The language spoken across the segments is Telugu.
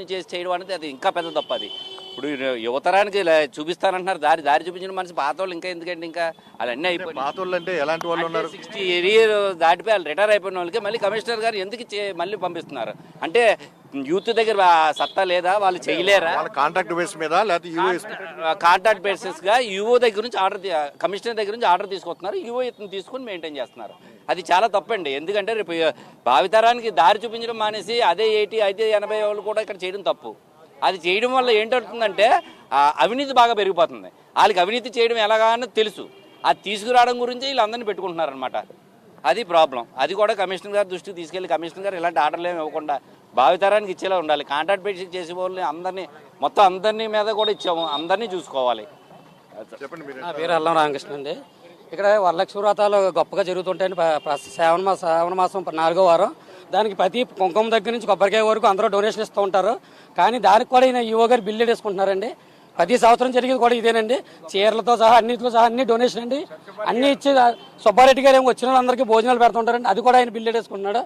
చేసి చేయడం అనేది అది ఇంకా పెద్ద తప్పది అది. ఇప్పుడు యువతరానికి చూపిస్తానంటున్నారు. దారి దారి చూపించిన మనిషి పాత వాళ్ళు ఇంకా ఎందుకంటే ఇంకా? అవన్నీ అయిపోయి పాత వాళ్ళు అంటే ఎలాంటి వాళ్ళు ఉన్నారు? సిక్స్టీ ఇయర్ దాటిపోయి వాళ్ళు రిటైర్ అయిపోయిన వాళ్ళకి మళ్ళీ కమిషనర్ గారు ఎందుకు మళ్ళీ పంపిస్తున్నారు? అంటే యూత్ దగ్గర సత్తా లేదా? వాళ్ళు చేయలేరా? వాళ్ళ కాంట్రాక్ట్ బేస్ మీద లేకపోతే కాంట్రాక్ట్ బేసిస్గా యువో దగ్గర నుంచి ఆర్డర్ కమిషనర్ దగ్గర నుంచి ఆర్డర్ తీసుకొస్తున్నారు. యువో ఇతను తీసుకొని మెయింటైన్ చేస్తున్నారు. అది చాలా తప్పండి. ఎందుకంటే రేపు భావితరానికి దారి చూపించడం మానేసి అదే ఎయిటీ అదే ఎనభై వాళ్ళు కూడా ఇక్కడ చేయడం తప్పు. అది చేయడం వల్ల ఏంటవుతుందంటే ఆ అవినీతి బాగా పెరిగిపోతుంది. వాళ్ళకి అవినీతి చేయడం ఎలాగానో తెలుసు. అది తీసుకురావడం గురించి వీళ్ళందరినీ పెట్టుకుంటున్నారనమాట అది ప్రాబ్లం అది కూడా కమిషనర్ గారి దృష్టికి తీసుకెళ్ళి కమిషనర్ గారు ఇలాంటి ఆర్డర్లు ఏమి ఇవ్వకుండా భావితరానికి ఇచ్చేలా ఉండాలి. కాంట్రాక్ట్ బేసిక్ చేసే వాళ్ళని అందరినీ మొత్తం అందరినీ మీద కూడా ఇచ్చాము. అందరినీ చూసుకోవాలి. చెప్పండి పేరు అల్లం రామకృష్ణ అండి. ఇక్కడ వరలక్ష్మి వ్రతాలు గొప్పగా ప్ర- శ్రావణ మాసం శ్రావణ మాసం నాలుగో వారం. దానికి ప్రతి కుంకుమ దగ్గర నుంచి కొబ్బరికాయ వరకు అందరూ డొనేషన్ ఇస్తూ ఉంటారు. కానీ దానికి కూడా ఈయన ఈవో గారు బిల్లు వేసుకుంటున్నారండి. ప్రతి సంవత్సరం జరిగేది కూడా ఇదేనండి. చీరలతో సహా అన్నిటితో సహా అన్ని డొనేషన్ అండి. అన్ని ఇచ్చి సుబ్బారెడ్డి గారు ఏమో వచ్చిన వాళ్ళందరికీ భోజనాలు పెడుతుంటారండి. అది కూడా ఆయన బిల్లు వేసుకుంటున్నాడు.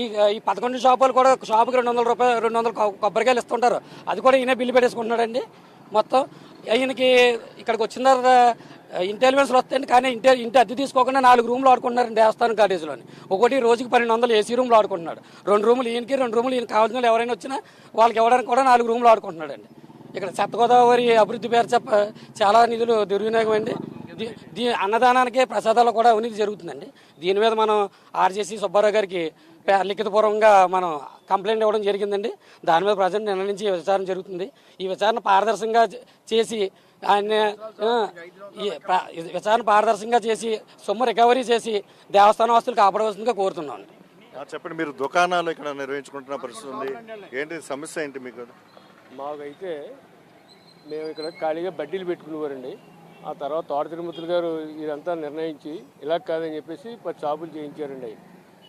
ఈ ఈ పదకొండు షాపులు కూడా షాపుకి రెండు వందల రూపాయలు రెండు వందల కొబ్బరికాయలు ఇస్తుంటారు. అది కూడా ఈయన బిల్లు పెట్టేసుకుంటున్నాడండి మొత్తం ఈయనకి ఇక్కడికి వచ్చిన తర్వాత ఇంటెలిజెన్స్ వస్తాయండి. కానీ ఇంటి ఇంటి అద్దె తీసుకోకుండా నాలుగు రూమ్లు ఆడుకుంటున్నారండి దేవస్థానం కాలేజీలోని ఒకటి రోజుకి పన్నెండు వందలు ఏసీ రూమ్లు ఆడుకుంటున్నాడు. రెండు రూములు ఈయనకి రెండు రూములు ఈయన కావాల్సిన వాళ్ళు ఎవరైనా వచ్చినా వాళ్ళకి ఇవ్వడానికి కూడా నాలుగు రూమ్లు ఆడుకుంటున్నాడండి ఇక్కడ చెత్తగోదావరి అభివృద్ధి పేరు చెప్ప చాలా నిధులు దుర్వినియోగం అండి దీ- అన్నదానానికి ప్రసాదాలు కూడా అవినీతి జరుగుతుందండి. దీని మీద మనం ఆర్జేసీ సుబ్బారావు గారికి పే- లిఖితపూర్వకంగా మనం కంప్లైంట్ ఇవ్వడం జరిగిందండి. దాని మీద ప్రజెంట్ నిర్ణయించి విచారణ జరుగుతుంది. ఈ విచారణ పారదర్శకంగా చేసి ఆయన విచారణ పారదర్శకంగా చేసి సొమ్ము రికవరీ చేసి దేవస్థానం ఆస్తులు కాపాడవలసిందిగా కోరుతున్నాం. ఆ, చెప్పండి మీరు దుకాణాలు ఇక్కడ నిర్వహించుకుంటున్న పరిస్థితి ఉంది. ఏంటి సమస్య ఏంటి మీకు? మాకైతే మేము ఇక్కడ ఖాళీగా బడ్డీలు పెట్టుకునేవారండి. ఆ తర్వాత తోట తిరుమతులు గారు ఇదంతా నిర్ణయించి ఇలా కాదని చెప్పేసి పది షాపులు చేయించారండి. అవి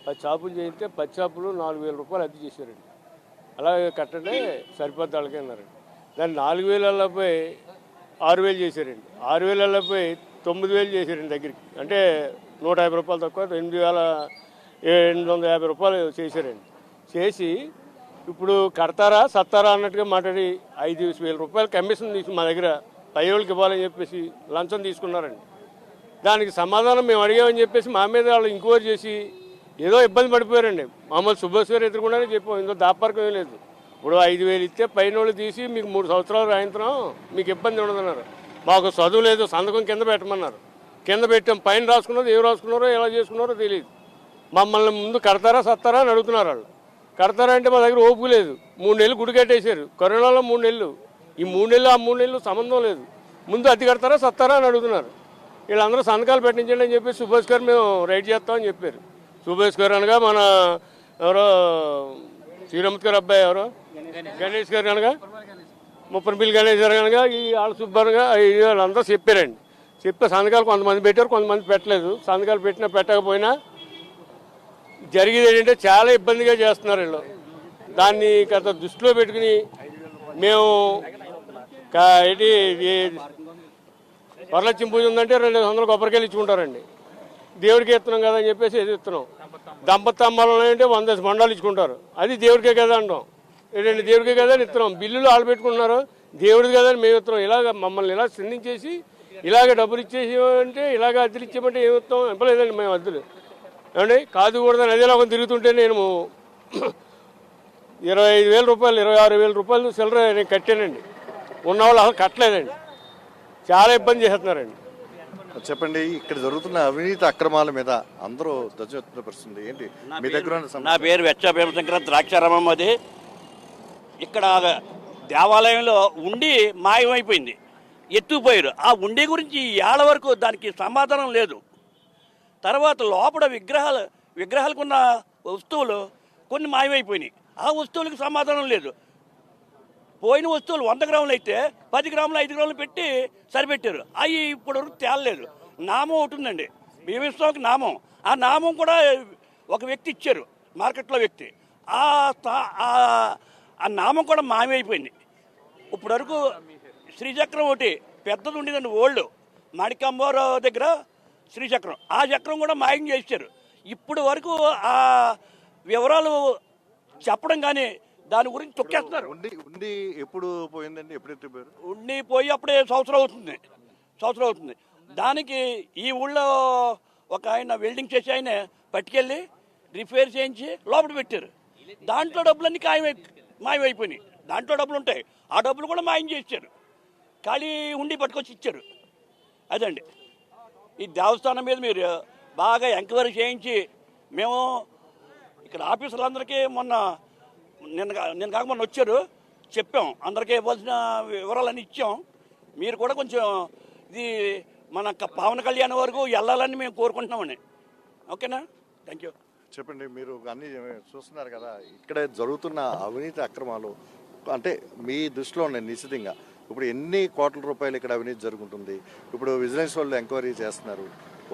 పది షాపులు చేయిస్తే పది షాపులు నాలుగు వేల రూపాయలు అద్దె చేశారండి. అలాగే కట్టండి సరిపోద్ది వాళ్ళకి అన్నారండి దాన్ని నాలుగు వేలపై ఆరు వేలు చేశారండి. ఆరు వేలలో పోయి తొమ్మిది వేలు చేశారండి దగ్గరికి. అంటే నూట యాభై రూపాయలు తక్కువ ఎనిమిది వేల ఎనిమిది వందల యాభై రూపాయలు చేశారండి. చేసి ఇప్పుడు కడతారా సత్తారా అన్నట్టుగా మాట్లాడి ఐదు వేల రూపాయలు కమిషన్ తీసి మా దగ్గర పై వాళ్ళకి ఇవ్వాలని చెప్పేసి లంచం తీసుకున్నారండి. దానికి సమాధానం మేము అడిగామని చెప్పేసి మా మీద వాళ్ళు ఇంక్వైరీ చేసి ఏదో ఇబ్బంది పడిపోయారండి. మామూలు సుభాష్ గారు ఎదురుకుండానే చెప్పాం ఇందులో దాపార్కం ఏం లేదు. ఇప్పుడు ఐదు వేలు ఇస్తే పైన వాళ్ళు తీసి మీకు మూడు సంవత్సరాలు రాయించడం మీకు ఇబ్బంది ఉండదన్నారు. మాకు చదువు లేదు సంతకం కింద పెట్టమన్నారు. కింద పెట్టాం పైన రాసుకున్నారు ఏం రాసుకున్నారో ఎలా చేసుకున్నారో తెలియదు మమ్మల్ని ముందు కడతారా సత్తారా అని అడుగుతున్నారు వాళ్ళు. కడతారా అంటే మా దగ్గర ఓపిక లేదు. మూడు నెలలు గుడి కట్టేశారు. కరోనాలో మూడు నెలలు. ఈ మూడు నెలలు ఆ మూడు నెలలు సంబంధం లేదు. ముందు అద్దె కడతారా సత్తారా అని అడుగుతున్నారు. వీళ్ళందరూ సంతకాలు పెట్టించండి అని చెప్పి సుభాష్ గారు మేము రైట్ చేస్తామని చెప్పారు. సుభాష్ గారు అనగా మన ఎవరో శ్రీరమత్ గారు అబ్బాయి ఎవరో? గణేష్ గారు అనగా ముప్పనిపల్లి గణేష్ గారు కనుక ఈ వాళ్ళ సుబ్బారుగా అందరూ చెప్పారండి. చెప్పే సంతకాలు కొంతమంది పెట్టారు కొంతమంది పెట్టలేదు. సంతకాలు పెట్టినా పెట్టకపోయినా జరిగేది ఏంటంటే చాలా ఇబ్బందిగా చేస్తున్నారు వీళ్ళు. దాన్ని గత దృష్టిలో పెట్టుకుని మేము ఏంటి ఇది వరలక్ష్మి పూజ ఉందంటే రెండు వందలు కొబ్బరికాయలు ఇచ్చుకుంటారండి. దేవుడికి ఇస్తున్నాం కదా అని చెప్పేసి ఇది ఇస్తున్నాం. దంపతమ్మాలు అంటే వంద మండలు ఇచ్చుకుంటారు. అది దేవుడికే కదా అంటాం. ఏంటంటే దేవుడికే కదా ఇస్తున్నాం. బిల్లులు వాళ్ళు పెట్టుకుంటున్నారు. దేవుడికి కదా మేము ఇస్తున్నాం. ఇలాగ మమ్మల్ని ఇలా స్పందించేసి ఇలాగ డబ్బులు ఇచ్చేసి అంటే ఇలాగ అద్దెలు ఇచ్చామంటే ఏమి ఇస్తాం ఇవ్వలేదండి మేము అద్దెలు. ఏమండి కాదు కూడా నదిలో ఒక తిరుగుతుంటే నేను ఇరవై ఐదు వేల రూపాయలు ఇరవై ఆరు వేల రూపాయలు సిల్లర నేను కట్టానండి. ఉన్నవాళ్ళు అసలు కట్టలేదండి. చాలా ఇబ్బంది చేస్తున్నారండి. చెప్పండి ఇక్కడ జరుగుతున్న అవినీతి అక్రమాల మీద అందరూ దర్శన పరిస్థితి ఏంటి? మీ దగ్గర ఉన్న నా పేరు వెచ్చ భీమశంకర ద్రాక్షారామం అది ఇక్కడ దేవాలయంలో ఉండి మాయమైపోయింది. ఎత్తుకుపోయారు. ఆ ఉండి గురించి ఏళ్ళ వరకు దానికి సమాధానం లేదు. తర్వాత లోపల విగ్రహాలు విగ్రహాలకున్న వస్తువులు కొన్ని మాయమైపోయినాయి. ఆ వస్తువులకు సమాధానం లేదు. పోయిన వస్తువులు వంద గ్రాములు అయితే పది గ్రాములు ఐదు గ్రాములు పెట్టి సరిపెట్టారు. అవి ఇప్పటి వరకు తేలలేదు. నామం ఒకటి ఉందండి. నామం. ఆ నామం కూడా ఒక వ్యక్తి ఇచ్చారు. మార్కెట్లో వ్యక్తి. ఆ ఆ- నామం కూడా మాయమైపోయింది ఇప్పుడు వరకు శ్రీచక్రం ఒకటి పెద్దది ఉండేదండి ఓల్డ్. మాణికంబోరావు దగ్గర శ్రీచక్రం. ఆ చక్రం కూడా మాయం చేశారు. ఇప్పుడు వరకు ఆ వివరాలు చెప్పడం కానీ దాని గురించి తొక్కేస్తున్నారు. ఉండి ఉండి ఎప్పుడు పోయిందండి? ఎప్పుడు ఉండి పోయి అప్పుడే సంవత్సరం అవుతుంది. సంవత్సరం అవుతుంది. దానికి ఈ ఊళ్ళో ఒక ఆయన వెల్డింగ్ చేసి ఆయన పట్టుకెళ్ళి రిపేర్ చేయించి లోపల పెట్టారు. దాంట్లో డబ్బులన్నీ ఖాయమై మాయమైపోయినాయి. దాంట్లో డబ్బులు ఉంటాయి ఆ డబ్బులు కూడా మాయం చేశారు. ఖాళీ ఉండి పట్టుకొచ్చి ఇచ్చారు. అదండి. ఈ దేవస్థానం మీద మీరు బాగా ఎంక్వైరీ చేయించి మేము ఇక్కడ ఆఫీసర్లందరికీ మొన్న నిన్న నిన్న కాక మొన్న వచ్చారు. చెప్పాం. అందరికీ ఇవ్వాల్సిన వివరాలన్నీ ఇచ్చాం. మీరు కూడా కొంచెం ఇది మన పవన్ కళ్యాణ్ వరకు వెళ్ళాలని మేము కోరుకుంటున్నామండి. ఓకేనా? థ్యాంక్ యూ చెప్పండి మీరు అన్ని చూస్తున్నారు కదా ఇక్కడ జరుగుతున్న అవినీతి అక్రమాలు అంటే మీ దృష్టిలో ఉన్నాయి నిశ్చితంగా. ఇప్పుడు ఎన్ని కోట్ల రూపాయలు ఇక్కడ అవినీతి జరుగుతుంది? ఇప్పుడు విజిలెన్స్ వాళ్ళు ఎంక్వైరీ చేస్తున్నారు.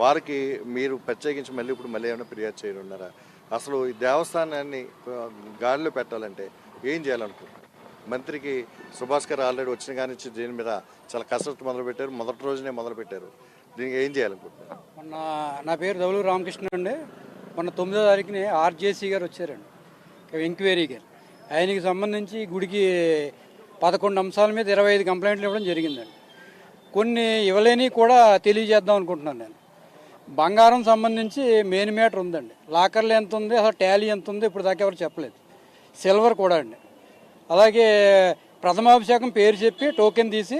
వారికి మీరు ప్రత్యేకించి మళ్ళీ ఇప్పుడు మళ్ళీ ఏమైనా ఫిర్యాదు చేయనున్నారా అసలు ఈ దేవస్థానాన్ని గాలిలో పెట్టాలంటే ఏం చేయాలనుకుంటున్నారు? మంత్రికి సుభాష్ గారు ఆల్రెడీ వచ్చిన కాడి నుంచి దీని మీద చాలా కసరత్తు మొదలుపెట్టారు. మొదటి రోజునే మొదలుపెట్టారు. దీనికి ఏం చేయాలనుకుంటున్నారు? నా పేరు దౌలు రామకృష్ణ అండి. మొన్న తొమ్మిదో తారీఖుని ఆర్జేసీ గారు వచ్చారండి. ఎంక్వైరీ గారు. ఆయనకి సంబంధించి గుడికి పదకొండు అంశాల మీద ఇరవై ఐదు కంప్లైంట్లు ఇవ్వడం జరిగిందండి. కొన్ని ఇవ్వలేని కూడా తెలియజేద్దాం అనుకుంటున్నాను నేను. బంగారం సంబంధించి మెయిన్ మ్యాటర్ ఉందండి. లాకర్లు ఎంత ఉంది అసలు టాలీ ఎంత ఉంది ఇప్పుడు దాకా ఎవరు చెప్పలేదు. సిల్వర్ కూడా అండి. అలాగే ప్రథమాభిషేకం పేరు చెప్పి టోకెన్ తీసి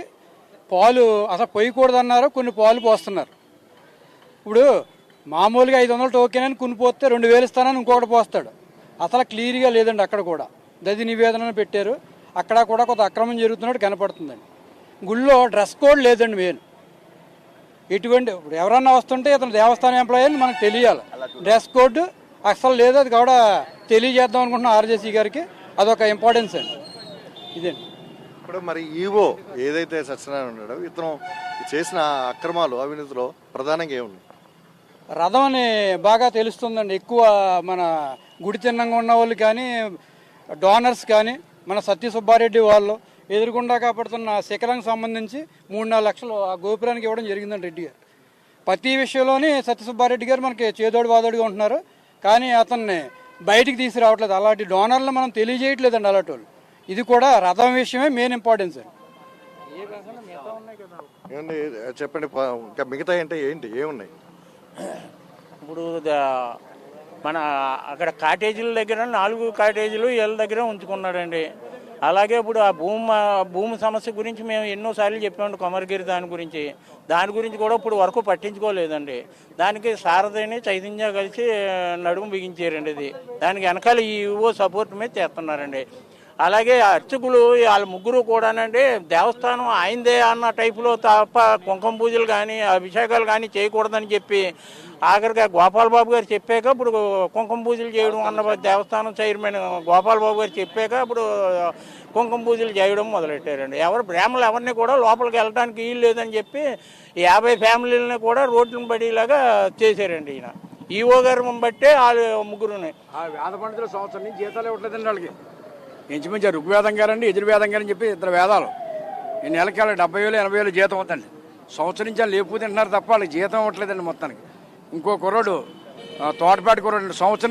పాలు అసలు పోయకూడదన్నారు కొన్ని పాలు పోస్తున్నారు. ఇప్పుడు మామూలుగా ఐదు వందల టోకెన్ అని కొన్ని రెండు వేలు ఇస్తానని ఇంకొకటి పోస్తాడు. అసలు క్లియర్గా లేదండి అక్కడ కూడా. దది నివేదనను పెట్టారు. అక్కడ కూడా కొంత అక్రమం జరుగుతున్నట్టు కనపడుతుందండి. గుళ్ళో డ్రెస్ కోడ్ లేదండి మెయిన్ ఎటువంటి ఇప్పుడు ఎవరన్నా వస్తుంటే ఇతను దేవస్థానం ఎంప్లాయీ అని మనకు తెలియాలి. డ్రెస్ కోడ్ అసలు లేదు అది కూడా తెలియజేద్దాం అనుకుంటున్నాం ఆర్జేసీ గారికి. అదొక ఇంపార్టెన్స్ అండి. ఇదండి. ఇప్పుడు మరి ఈవో ఏదైతే సత్యనారాయణ ఉన్నాడో ఇతను చేసిన అక్రమాలు అవినీతిలో ప్రధానంగా ఏమున్నాయి? రథం అని బాగా తెలుస్తుందండి. ఎక్కువ మన గుడి తిన్నంగా ఉన్న వాళ్ళు కానీ డోనర్స్ కానీ మన సత్య సుబ్బారెడ్డి వాళ్ళు ఎదురుకుండా కాపాడుతున్న శిఖరానికి సంబంధించి మూడు నాలుగు లక్షలు ఆ గోపురానికి ఇవ్వడం జరిగిందండి రెడ్డి గారు. ప్రతి విషయంలోనే సత్య సుబ్బారెడ్డి గారు మనకి చేదోడు వాదోడుగా ఉంటున్నారు. కానీ అతన్ని బయటికి తీసుకురావట్లేదు. అలాంటి డోనర్లు మనం తెలియజేయట్లేదండి అలాంటి వాళ్ళు ఇది కూడా రథం విషయమే మెయిన్ ఇంపార్టెన్స్ అండి. చెప్పండి ఇంకా మిగతా అంటే ఏంటి? ఏమున్నాయి? ఇప్పుడు మన అక్కడ కాటేజీల దగ్గర నాలుగు కాటేజీలు వీళ్ళ దగ్గర ఉంచుకున్నాడండి. అలాగే ఇప్పుడు ఆ భూమి భూమి సమస్య గురించి మేము ఎన్నోసార్లు చెప్పాము కొమరగిరి దాని గురించి. దాని గురించి కూడా ఇప్పుడు వరకు పట్టించుకోలేదండి. దానికి సారథిని చైతన్య కలిసి నడుము బిగించారండి ఇది. దానికి వెనకాల ఈ యువో సపోర్ట్ మీద చేస్తున్నారండి. అలాగే అర్చకులు వాళ్ళ ముగ్గురు కూడానండి దేవస్థానం ఆయనదే అన్న టైపులో తప్ప కుంకుమ పూజలు కానీ అభిషేకాలు కానీ చేయకూడదని చెప్పి ఆఖరిగా గోపాల్ బాబు గారు చెప్పాక ఇప్పుడు కుంకుమ పూజలు చేయడం అన్న దేవస్థానం చైర్మన్ గోపాల్ బాబు గారు చెప్పాక ఇప్పుడు కుంకుమ పూజలు చేయడం మొదలెట్టారండి. ఎవరు బ్రాహ్మణులు ఎవరిని కూడా లోపలికి వెళ్ళడానికి వీలు లేదని చెప్పి యాభై ఫ్యామిలీలని కూడా రోడ్లను పడేలాగా చేశారండి ఈయన. ఈఓ గారు బట్టే వాళ్ళు ముగ్గురుని. ఆ వేద పండితులు సంవత్సరం నుంచి జీతాలు ఇవ్వట్లేదండి వాళ్ళకి. ఇంచుమించు ఋగ్వేదం గారండి యజుర్వేదం గారని చెప్పి ఇద్దరు వేదాలు. ఈ నెలకి వాళ్ళకి డెబ్బై వేలు ఎనభై వేలు జీతం అవుతుంది సంవత్సరం నుంచి వాళ్ళు లేపు తింటున్నారు తప్ప వాళ్ళకి జీతం అవ్వట్లేదండి మొత్తానికి. ఇంకో కుర్రోడు తోటపాటి కుర్రోడు సంవత్సరం